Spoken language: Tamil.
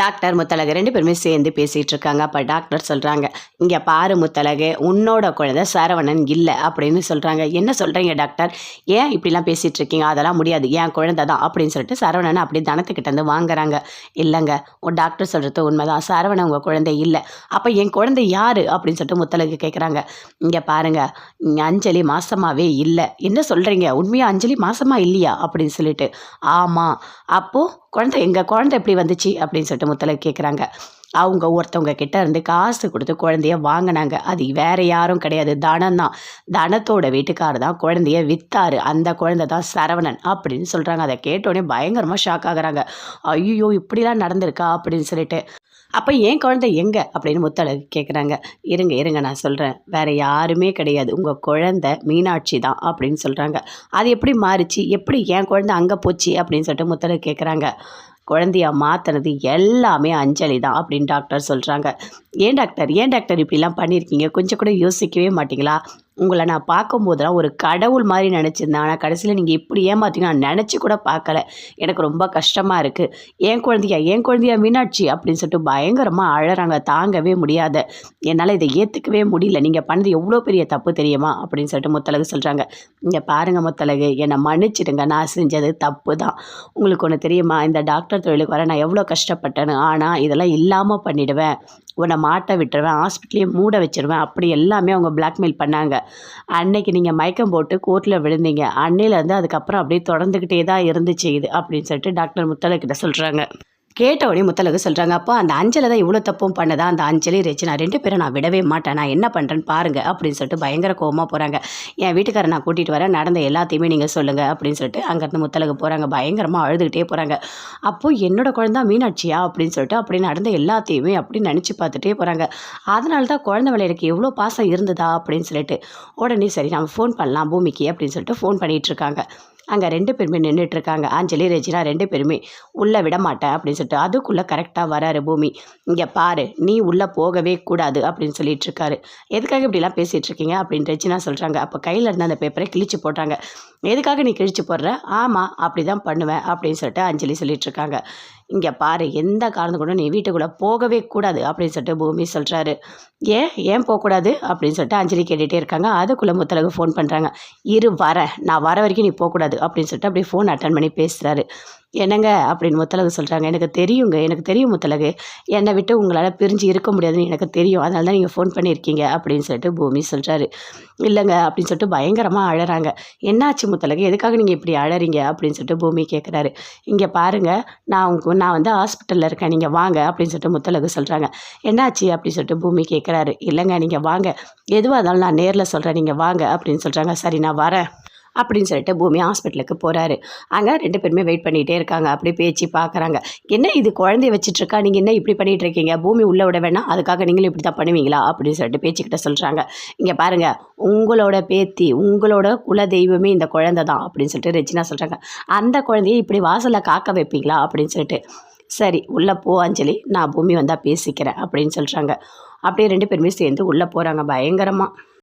டாக்டர் முத்தழகு ரெண்டு பேருமே சேர்ந்து பேசிகிட்டு இருக்காங்க அப்போ டாக்டர் சொல்கிறாங்க இங்கே பாரு முத்தழகு உன்னோட குழந்தை சரவணன் இல்லை அப்படின்னு சொல்கிறாங்க என்ன சொல்கிறீங்க டாக்டர்? ஏன் இப்படிலாம் பேசிகிட்டு இருக்கீங்க அதெல்லாம் முடியாது. என் குழந்தை தான் அப்படின்னு சொல்லிட்டு சரவணன் அப்படி தனத்துக்கிட்ட வந்து வாங்குறாங்க. இல்லைங்க உன் டாக்டர் சொல்கிறது உண்மைதான். சரவணன் உங்கள் குழந்தை இல்லை. அப்போ என் குழந்தை யார்? அப்படின்னு சொல்லிட்டு முத்தழகு கேட்குறாங்க இங்கே பாருங்க இங்கே அஞ்சலி மாசமாகவே இல்லை. என்ன சொல்கிறீங்க உண்மையாக அஞ்சலி மாசமாக இல்லையா? அப்படின்னு சொல்லிட்டு. ஆமாம் அப்போது குழந்தை எங்கள் குழந்தை எப்படி வந்துச்சு? அப்படின்னு சொல்லிட்டு முத்தலை கேட்குறாங்க அவங்க ஒருத்தவங்க கிட்ட இருந்து காசு கொடுத்து குழந்தைய வாங்கினாங்க. அது வேற யாரும் கிடையாது. தனம் தான். தனத்தோட வீட்டுக்காரர் தான் குழந்தைய வித்தாரு. அந்த குழந்தை தான் சரவணன் அப்படின்னு சொல்கிறாங்க அதை கேட்டோடனே பயங்கரமாக ஷாக் ஆகுறாங்க. ஐயோ இப்படிலாம் நடந்திருக்கா அப்படின்னு சொல்லிட்டு. அப்போ ஏன் குழந்தை எங்கே? அப்படின்னு முத்தழகு கேட்குறாங்க இருங்க இருங்க நான் சொல்கிறேன் வேறு யாருமே கிடையாது. உங்கள் குழந்தை மீனாட்சி தான். அப்படின்னு சொல்கிறாங்க அது எப்படி மாறிச்சு? எப்படி என் குழந்தை அங்கே போச்சு? அப்படின்னு சொல்லிட்டு முத்தழகு கேட்குறாங்க குழந்தைய மாற்றினது எல்லாமே அஞ்சலி தான் அப்படின்னு டாக்டர் சொல்கிறாங்க ஏன் டாக்டர்? ஏன் டாக்டர் இப்படிலாம் பண்ணியிருக்கீங்க? கொஞ்சம் கூட யோசிக்கவே மாட்டிங்களா? உங்களை நான் பார்க்கும்போதெல்லாம் ஒரு கடவுள் மாதிரி நினச்சிருந்தேன். ஆனால் கடைசியில் நீங்கள் இப்படி ஏமாத்தீங்க நான் நினச்சி கூட பார்க்கல. எனக்கு ரொம்ப கஷ்டமாக இருக்குது ஏன் குழந்தையா? ஏன் குழந்தையா மீனாட்சி? அப்படின்னு சொல்லிட்டு பயங்கரமாக அழறாங்க. தாங்கவே முடியாத என்னால் இதை ஏற்றுக்கவே முடியல. நீங்கள் பண்ணது எவ்வளோ பெரிய தப்பு தெரியுமா? அப்படின்னு சொல்லிட்டு முத்தலகு சொல்கிறாங்க இங்கே பாருங்கள் முத்தலகு என்னை மன்னிச்சிடுங்க. நான் செஞ்சது தப்பு தான். உங்களுக்கு ஒன்று தெரியுமா? இந்த டாக்டர் தொழிலுக்கு வர நான் எவ்வளோ கஷ்டப்பட்டேன்னு. ஆனால் இதெல்லாம் இல்லாமல் பண்ணிவிடுவேன் உன்னை மாட்ட விட்டுருவேன் ஹாஸ்பிட்டலையே மூட வச்சிருவேன் அப்படி எல்லாமே அவங்க பிளாக்மெயில் பண்ணாங்க. அன்னைக்கு நீங்கள் மயக்கம் போட்டு கோர்ட்டில் விழுந்தீங்க. அன்னையிலேருந்து அதுக்கப்புறம் அப்படியே தொடர்ந்துக்கிட்டே தான் இருந்துச்சு இது அப்படின்னு சொல்லிட்டு டாக்டர் முத்தலக்கிட்ட சொல்கிறாங்க கேட்ட உடனே முத்தலகு சொல்கிறாங்க அப்போ அந்த அஞ்சலை தான் இவ்வளோ தப்பும் பண்ணதா? அந்த அஞ்சலி ரேச்சு ரெண்டு பேரும் நான் விடவே மாட்டேன். நான் என்ன பண்ணுறேன்னு பாருங்கள் அப்படின்னு சொல்லிட்டு பயங்கர கோவமாக போகிறாங்க என் வீட்டுக்காரை நான் கூட்டிகிட்டு வரேன். நடந்த எல்லாத்தையுமே நீங்கள் சொல்லுங்கள் அப்படின்னு சொல்லிட்டு அங்கேருந்து முத்தலகு போகிறாங்க பயங்கரமாக அழுதுகிட்டே போகிறாங்க அப்போது என்னோடய குழந்தை மீனாட்சியா? அப்படின்னு சொல்லிட்டு அப்படி நடந்த எல்லாத்தையுமே அப்படி நினச்சி பார்த்துட்டே போகிறாங்க அதனால தான் குழந்தை மேலே எனக்கு எவ்வளோ பாசம் இருந்ததா? அப்படின்னு சொல்லிட்டு உடனே சரி நம்ம ஃபோன் பண்ணலாம் பூமிக்கு அப்படின்னு சொல்லிட்டு ஃபோன் பண்ணிகிட்ருக்காங்க அங்கே ரெண்டு பேருமே நின்றுட்டுருக்காங்க அஞ்சலி ரெஜினா ரெண்டு பேருமே உள்ளே விட மாட்டேன் அப்படின்னு சொல்லிட்டு அதுக்குள்ளே கரெக்டாக வராரு பூமி. இங்கே பாரு நீ உள்ளே போகவே கூடாது அப்படின்னு சொல்லிட்டு இருக்காரு எதுக்காக இப்படிலாம் பேசிகிட்டு இருக்கீங்க அப்படின்னு ரெஜினா சொல்கிறாங்க அப்போ கையில் இருந்த அந்த பேப்பரை கிழிச்சு போட்டாங்க எதுக்காக நீ கிழிச்சு போடுற? ஆமாம் அப்படி தான் பண்ணுவேன் அப்படின்னு சொல்லிட்டு அஞ்சலி சொல்லிட்டு இருக்காங்க இங்கே பாரு எந்த காரணம் கூட நீ வீட்டுக்குள்ளே போகவே கூடாது அப்படின்னு சொல்லிட்டு பூமி சொல்கிறாரு ஏன் ஏன் போகக்கூடாது அப்படின்னு சொல்லிட்டு அஞ்சலி கேட்டுகிட்டே இருக்காங்க. அதுக்குள்ளே முத்தலகு ஃபோன் பண்ணுறாங்க இரு வரேன் நான் வர வரைக்கும் நீ போகக்கூடாது அப்படின்னு சொல்லிட்டு அப்படியே ஃபோன் அட்டன் பண்ணி பேசுகிறாரு என்னங்க அப்படின்னு முத்தலகு சொல்கிறாங்க எனக்கு தெரியுங்க எனக்கு தெரியும் முத்தலகு என்னை விட்டு உங்களால் பிரிஞ்சு இருக்க முடியாதுன்னு எனக்கு தெரியும். அதனால தான் நீங்கள் ஃபோன் பண்ணியிருக்கீங்க அப்படின்னு சொல்லிட்டு பூமி சொல்கிறாரு இல்லைங்க அப்படின்னு சொல்லிட்டு பயங்கரமாக அழறாங்க. என்னாச்சு முத்தலகு எதுக்காக நீங்கள் இப்படி அழறீங்க? அப்படின்னு சொல்லிட்டு பூமி கேட்குறாரு இங்கே பாருங்கள் நான் உங்க நான் வந்து ஹாஸ்பிட்டலில் இருக்கேன். நீங்கள் வாங்க அப்படின்னு சொல்லிட்டு முத்தலகு சொல்கிறாங்க என்னாச்சு அப்படின்னு சொல்லிட்டு பூமி கேட்குறாரு இல்லைங்க நீங்கள் வாங்க. எதுவாக இருந்தாலும் நான் நேரில் சொல்கிறேன் நீங்கள் வாங்க அப்படின்னு சொல்கிறாங்க சரி நான் வரேன். அப்படின்னு சொல்லிட்டு பூமி ஹாஸ்பிட்டலுக்கு போகிறாரு அங்கே ரெண்டு பேருமே வெயிட் பண்ணிகிட்டே இருக்காங்க. அப்படியே பேச்சு பார்க்குறாங்க என்ன இது? குழந்தைய வச்சுட்ருக்கா நீங்கள் என்ன இப்படி பண்ணிகிட்டு இருக்கீங்க? பூமி உள்ளே விட வேணாம். அதுக்காக நீங்களும் இப்படி தான் பண்ணுவீங்களா? அப்படின்னு சொல்லிட்டு பேச்சுக்கிட்ட சொல்கிறாங்க இங்கே பாருங்கள் உங்களோட பேத்தி உங்களோட குல தெய்வமே இந்த குழந்தை தான். அப்படின்னு சொல்லிட்டு ரெச்சினா சொல்கிறாங்க அந்த குழந்தைய இப்படி வாசலில் காக்க வைப்பீங்களா? அப்படின்னு சொல்லிட்டு சரி உள்ளே போ அஞ்சலி. நான் பூமி வந்தால் பேசிக்கிறேன். அப்படின்னு சொல்கிறாங்க அப்படியே ரெண்டு பேருமே சேர்ந்து உள்ளே போகிறாங்க பயங்கரமாக